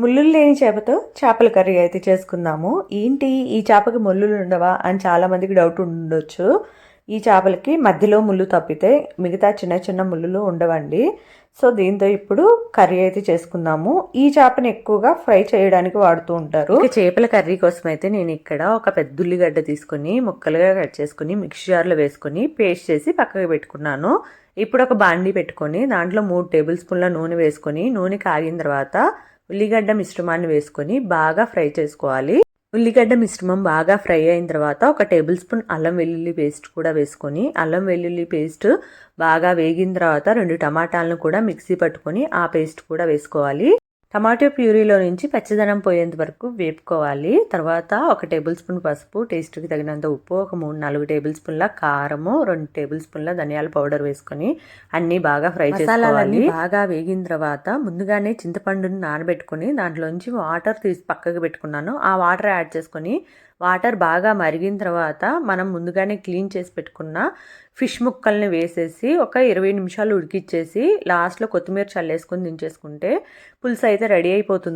ముళ్ళులు లేని చేపతో చేపల కర్రీ అయితే చేసుకుందాము. ఏంటి? ఈ చేపకి ముళ్ళులు ఉండవా అని చాలామందికి డౌట్ ఉండొచ్చు. ఈ చేపలకి మధ్యలో ముళ్ళు తప్పితే మిగతా చిన్న చిన్న ముళ్ళులు ఉండవండి. సో దీంతో ఇప్పుడు కర్రీ అయితే చేసుకుందాము. ఈ చేపని ఎక్కువగా ఫ్రై చేయడానికి వాడుతూ ఉంటారు. ఇక చేపల కర్రీ కోసం అయితే నేను ఇక్కడ ఒక పెద్ద ఉల్లిగడ్డ తీసుకొని ముక్కలుగా కట్ చేసుకుని మిక్సీ జార్లో వేసుకుని పేస్ట్ చేసి పక్కకు పెట్టుకున్నాను. ఇప్పుడు ఒక బాండీ పెట్టుకొని దాంట్లో మూడు టేబుల్ స్పూన్ల నూనె వేసుకొని నూనె కాగిన తర్వాత ఉల్లిగడ్డ మిశ్రమాన్ని వేసుకొని బాగా ఫ్రై చేసుకోవాలి. ఉల్లిగడ్డ మిశ్రమం బాగా ఫ్రై అయిన తర్వాత ఒక టేబుల్ స్పూన్ అల్లం వెల్లుల్లి పేస్ట్ కూడా వేసుకొని అల్లం వెల్లుల్లి పేస్ట్ బాగా వేగిన తర్వాత రెండు టమాటాలను కూడా మిక్సీ పట్టుకొని ఆ పేస్ట్ కూడా వేసుకోవాలి. టమాటో ప్యూరీలో నుంచి పచ్చిదనం పోయేంత వరకు వేపుకోవాలి. తర్వాత ఒక టేబుల్ స్పూన్ పసుపు టేస్ట్కి తగినంత ఉప్పు ఒక మూడు నాలుగు టేబుల్ స్పూన్ల కారము రెండు టేబుల్ స్పూన్ల ధనియాల పౌడర్ వేసుకొని అన్నీ బాగా ఫ్రై చేసుకోవాలి. బాగా వేగిన తర్వాత ముందుగానే చింతపండుని నానబెట్టుకొని దాంట్లోంచి వాటర్ తీసి పక్కకు పెట్టుకున్నాను. ఆ వాటర్ యాడ్ చేసుకొని వాటర్ బాగా మరిగిన తర్వాత మనం ముందుగానే క్లీన్ చేసి పెట్టుకున్న ఫిష్ ముక్కల్ని వేసేసి ఒక ఇరవై నిమిషాలు ఉడికిచ్చేసి లాస్ట్లో కొత్తిమీర చల్లేసుకొని దించేసుకుంటే పులుసు అయితే రెడీ అయిపోతుంది.